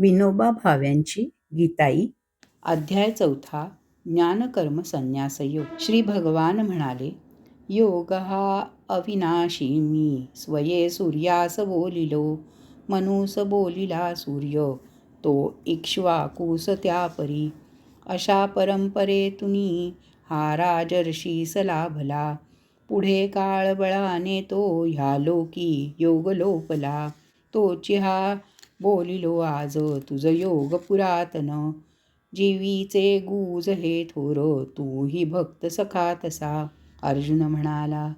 विनोबा भाव्यांची गीताई. अध्याय चौथा ज्ञानकर्म संन्यास योग. श्री भगवान म्हणाले योग हा अविनाशी मी. स्वये सूर्यास बोलिलो मनुस बोलिला सूर्य. तो इक्ष्वाकूस त्यापरी. अशा परंपरेतुनी हा राजर्षी सलाभला पुढे काळबळाने तो ह्या लोकी योग लोपला तोची हा बोलिलो आज तुझ योग पुरातन. जीवीचे गुज हे थोर तूही भक्त सखा तसा. अर्जुन म्हणाला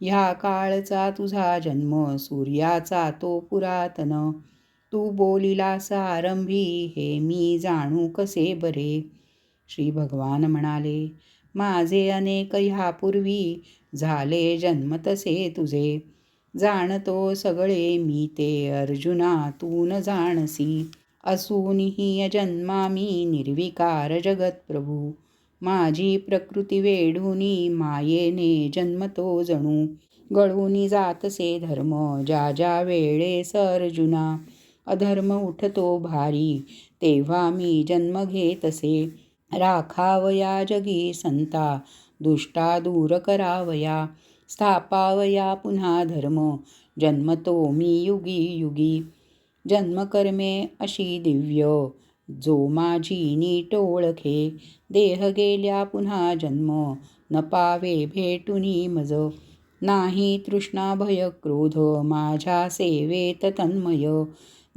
ह्या काळचा तुझा जन्म सूर्याचा तो पुरातन. तू बोलिलास आरंभी हे मी जाणू कसे बरे? श्री भगवान म्हणाले माझे अनेक ह्यापूर्वी झाले जन्म तसे तुझे. जाणतो सगळे मी ते अर्जुना तू न जाणसी. असूनही अजन्मा मी निर्विकार जगत्प्रभू. माझी प्रकृती वेढूनी मायेने जन्मतो जणू. गळूनी जातसे धर्म ज्या ज्या वेळेस अर्जुना अधर्म उठतो भारी तेव्हा मी जन्म घेतसे. राखावया जगी संता दुष्टा दूर करावया. स्थापावया पुन्हा धर्म. जन्मतो मी युगी युगी. जन्मकर्मे अशी दिव्य. जो माझी नीट ओळखे. देह गेल्या पुन्हा जन्म. न पावे भेटुनी मज. नाही तृष्णा भय क्रोध. माझ्या सेवेत तन्मय.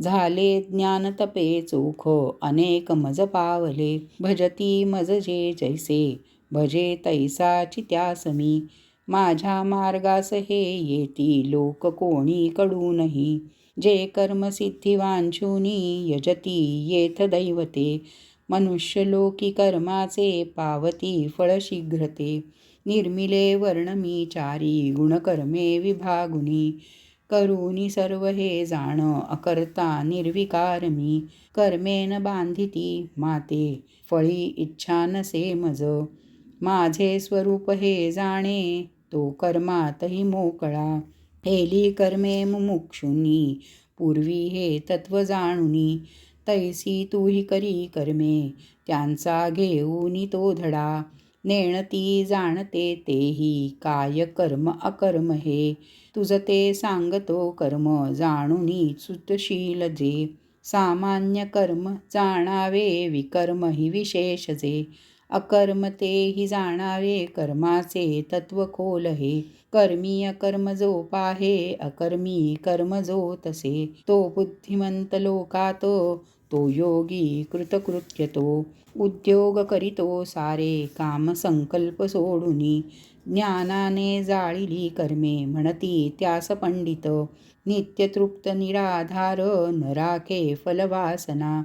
झाले ज्ञान तपे चोख. अनेक मज पावले. भजती मज जे जैसे. भजे तैसा चित्यासमी माझ्या मार्गास हे येती लोक कोणी कडूनही जे कर्मसिद्धी वांछुनी यजती येथ दैवते. मनुष्य लोकी कर्माचे पावती फळ शीघ्रते. निर्मिले वर्णमी चारी गुणकर्मे विभागुनी. करुणी सर्व हे जाण अकर्ता निर्विकार मी. कर्मेन बांधिती माते फळी इच्छा नसे मज. माझे स्वरूप हे जाणे तो कर्मातही मोकळा. हेली कर्मे मुमुक्षुनी पूर्वी हे तत्व जाणुनी. तैसी तूही करी कर्मे त्यांचा घेऊनी तो धडा. नेणती जाणते तेही काय कर्म अकर्म हे. तुझ ते सांगतो कर्म जाणुनी सुतशील जे. सामान्य कर्म जाणावे विकर्म ही विशेष जे. अकर्म तेही जाणारे कर्माचे तत्व खोल हे कर्मी अकर्म जो पाहे अकर्मी कर्म जो तसे तो बुद्धिमंत लोकात तो योगी कृतकृत्य तो उद्योग करीतो सारे काम संकल्प सोडुनी. ज्ञानाने जाळिली कर्मे म्हणती त्यास पंडित. नित्यतृप्त निराधार न राखे फलवासना.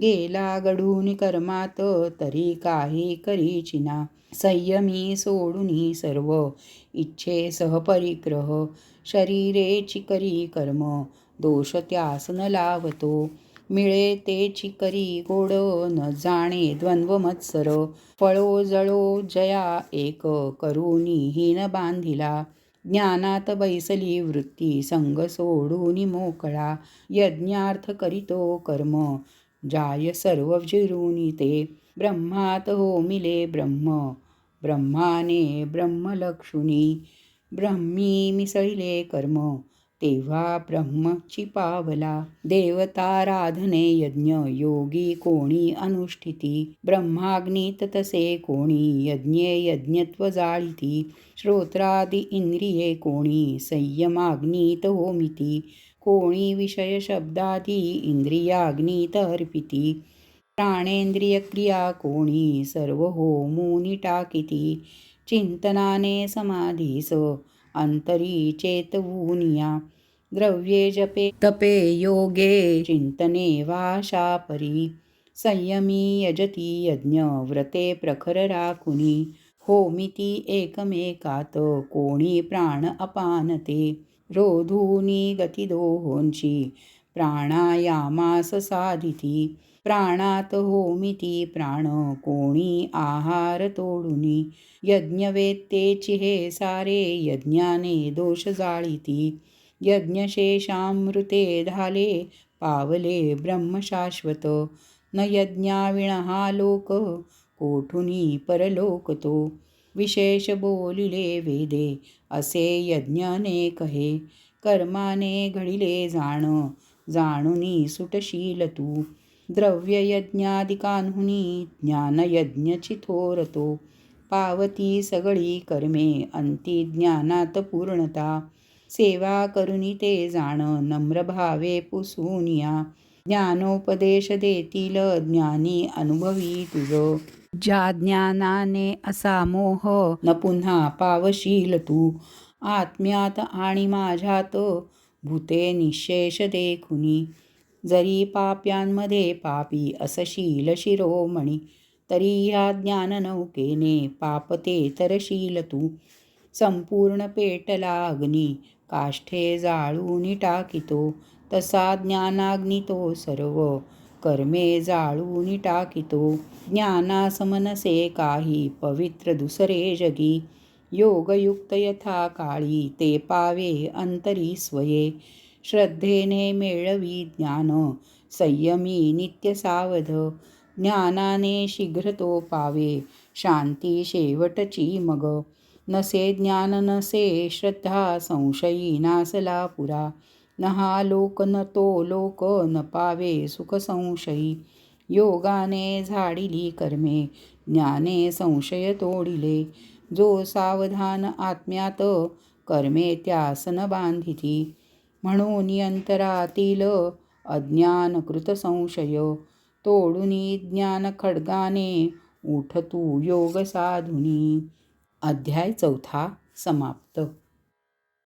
गेला गढून कर्मात तरी काही करीचिना. संयमी सोडूनी सर्व इच्छे सहपरिग्रह. शरीरे चिकरी कर्म दोष त्यास न लावतो. मिळे ते चिकरी गोड न जाणे द्वंद्व मत्सर. फळो जळो जया एक करुनी हीन बांधिला. ज्ञानात बैसली वृत्ती संग सोडून मोकळा. यज्ञार्थ करीतो कर्म जाय सर्व ते. ब्रह्मात होमिले ब्रह्म ब्रह्माने ब्रह्मलक्षुनी ब्रह्मी मिसळले कर्म तेव्हा ब्रह्मची पावला. देवताराधने यज्ञ योगी कोणी अनुष्ठिती ब्रह्माग्नीत तसे कोणी यज्ञे यज्ञत्व जाळीती श्रोत्रादि इंद्रिये कोणी संयमाग्नीत होमिती कोणी विषय शब्दादी इंद्रियाग्नीत अर्पिती प्राणेंद्रिय क्रिया कोणी सर्व होमुनी टाकिती चिंतनाने समाधीस अंतरी चेतवूनिया द्रव्ये जपे तपे योगे चिंतने वाशापरी संयमी यजती यज्ञ व्रते प्रखर राखुनी. होमिती एकमेकात कोणी प्राण अपानते. रोधूनी गतिदोहोंची. प्राणायामास साधिती. प्राणात होमिती प्राण कोणी आहार तोडुनी. यज्ञवेत्तेची हे सारे यज्ञाने दोष जाळीती. यज्ञशेषामृते धाले पावले ब्रह्मशाश्वत. न यज्ञाविण हा लोक कोठुनी परलोक तो विशेष बोलिले वेदे असे यज्ञ अनेक हे कर्माने घडिले जाण जाणुनी सुटशील तू. द्रव्ययज्ञादिकांहुनी ज्ञानयज्ञ थोरतो पावती सगळी कर्मे अंती ज्ञानात पूर्णता. सेवा करुनी ते जाण नम्र भावे पुसूनिया ज्ञानोपदेश देतील ज्ञानी अनुभवी तुझ. ज्या ज्ञानाने असा मोह न पुन्हा पावशील तू. आत्म्यात आणि माझ्यात भूते निशेष देखुनी. जरी पाप्यांमध्ये पापी असशील शिरोमणी तरी ह्या ज्ञाननौकेने पापते तरशील तू. संपूर्ण पेटला अग्नी काष्ठे जाळून टाकितो तसा ज्ञानाग्नी तो सर्व. कर्मे जाळून टाकितो. ज्ञानासमनसे काही पवित्र दुसरे जगी. योगयुक्त यथा काळी ते पावे अंतरी स्वये. श्रद्धेने मेळवी ज्ञान संयमी नित्य सावध. ज्ञानाने शीघ्र तो पावे शांती शेवटची मग. नसे ज्ञान नसे श्रद्धा संशयी नासला पुरा. न हा लोक न तो लोक न पावे सुख संशयी. योगाने झाडिली कर्मे ज्ञाने संशय तोडिले. जो सावधान आत्म्यात कर्मे त्यासन बांधिती. म्हणून अंतरातील अज्ञानकृत संशय तोडुनी ज्ञान खड्गाने उठ तू योग साधुनी. अध्याय चौथा समाप्त.